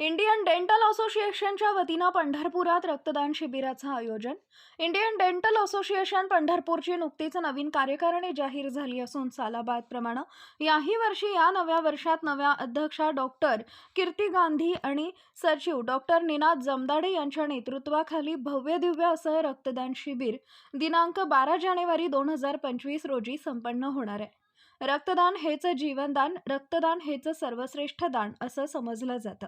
Indian dental असोसिएशनच्या वतीनं पंढरपुरात रक्तदान शिबिराचं आयोजन. इंडियन डेंटल असोसिएशन पंढरपूरची नुकतीच नवीन कार्यकारिणी जाहीर झाली असून सालाबादप्रमाणे याही वर्षी या नव्या वर्षात नव्या अध्यक्षा डॉक्टर कीर्ती गांधी आणि सचिव डॉक्टर निनाद जमदाडे यांच्या नेतृत्वाखाली भव्य दिव्य असं रक्तदान शिबिर दिनांक बारा जानेवारी दोन हजार पंचवीस रोजी संपन्न होणार आहे. रक्तदान हेच जीवनदान रक्तदान हेच सर्वश्रेष्ठ दान असं समजलं जातं.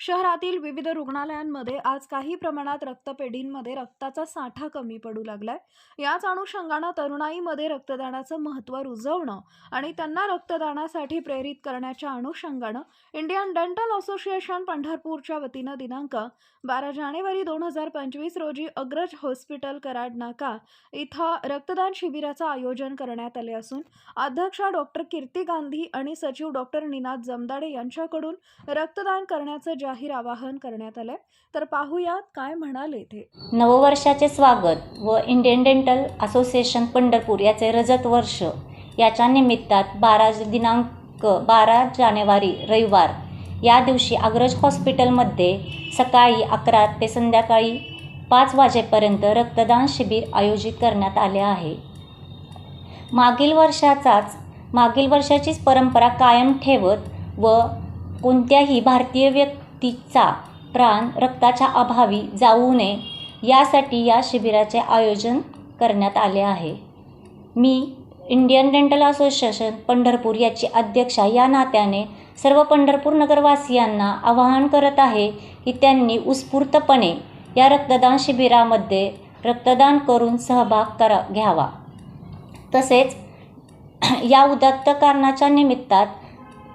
शहरातील विविध रुग्णालयांमध्ये आज काही प्रमाणात रक्तपेढींमध्ये रक्ताचा साठा कमी पडू लागलाय. याच अनुषंगानं तरुणाईमध्ये रक्तदानाचं महत्त्व रुजवणं आणि त्यांना रक्तदानासाठी प्रेरित करण्याच्या अनुषंगानं इंडियन डेंटल असोसिएशन पंढरपूरच्या वतीनं दिनांक बारा जानेवारी दोन हजार पंचवीस रोजी अग्रज हॉस्पिटल कराड नाका इथं रक्तदान शिबिराचं आयोजन करण्यात आले असून अध्यक्षा डॉक्टर कीर्ती गांधी आणि सचिव डॉक्टर निनाद जमदाडे यांच्याकडून रक्तदान करण्याचं जाहीर आवाहन करण्यात आलंय. तर पाहूयात काय म्हणाले ते. नववर्षाचे स्वागत व इंडियन डेंटल असोसिएशन पंढरपूर याचे रजत वर्ष. याच्या निमित्तात बारा दिनांक बारा जानेवारी रविवार. या दिवशी अग्रज हॉस्पिटलमध्ये सकाळी अकरा ते संध्याकाळी पाच वाजेपर्यंत रक्तदान शिबिर आयोजित करण्यात आले आहे. मागील वर्षाचाच मागील वर्षाचीच परंपरा कायम ठेवत व कोणत्याही भारतीय व्यक्तीचा प्राण रक्ताच्या अभावी जाऊ नये यासाठी या शिबिराचे आयोजन करण्यात आले आहे. मी इंडियन डेंटल असोसिएशन पंढरपूर याची अध्यक्षा या नात्याने सर्व पंढरपूर नगरवासियांना आवाहन करत आहे की त्यांनी उत्स्फूर्तपणे या रक्तदान शिबिरामध्ये रक्तदान करून सहभाग करा घ्यावा. तसेच या उदात्त कारणाच्या निमित्तात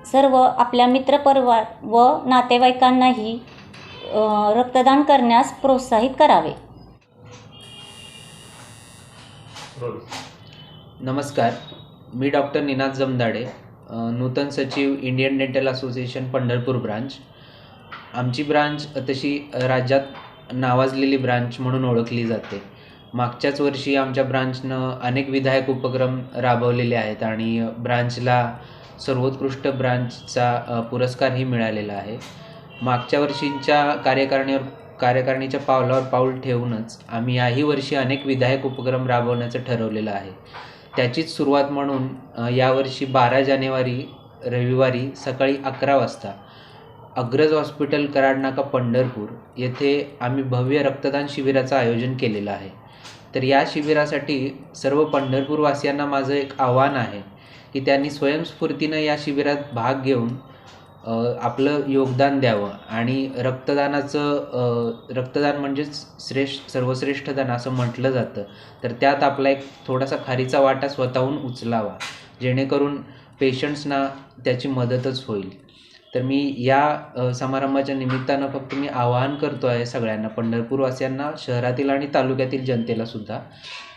सर्व आपल्या मित्रपरिवार व नातेवाईकांनाही रक्तदान करण्यास प्रोत्साहित करावे. नमस्कार. मी डॉक्टर निनाद जमदाडे नूतन सचिव Indian dental association Pandharpur branch. आमची ब्रांच तशी राज्यात नावाजलेली ब्रांच म्हणून ओळखली जाते. मागच्याच वर्षी आमच्या ब्रांचनं अनेक विधायक उपक्रम राबवलेले आहेत आणि ब्रांचला सर्वोत्कृष्ट ब्रांचचा पुरस्कारही मिळालेला आहे. मागच्या वर्षींच्या कार्यकारणीवर कार्यकारणीच्या पावलावर पाऊल ठेवूनच आम्ही याही वर्षी अनेक विधायक उपक्रम राबवण्याचं ठरवलेलं आहे. त्याचीच सुरुवात म्हणून यावर्षी बारा जानेवारी रविवारी सकाळी अकरा वाजता अग्रज हॉस्पिटल कराड नाका पंढरपूर येथे आम्ही भव्य रक्तदान शिबिराचं आयोजन केलेलं आहे. तर या शिबिरासाठी सर्व पंढरपूरवासियांना माझं एक आव्हान आहे की त्यांनी स्वयंस्फूर्तीनं या शिबिरात भाग घेऊन आपलं योगदान द्यावं आणि रक्तदानाचं रक्तदान म्हणजेच श्रेष्ठ सर्वश्रेष्ठ दान असं म्हटलं जातं. तर त्यात आपला एक थोडासा खारीचा वाटा स्वतःहून उचलावा जेणेकरून पेशंट्सना त्याची मदतच होईल. तर मी या समारंभाच्या निमित्तानं फक्त मी आवाहन करतो आहे सगळ्यांना पंढरपूरवासियांना शहरातील आणि तालुक्यातील जनतेला सुद्धा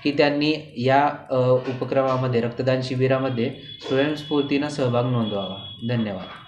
की त्यांनी या उपक्रमामध्ये रक्तदान शिबिरामध्ये स्वयंस्फूर्तीनं सहभाग नोंदवावा. धन्यवाद.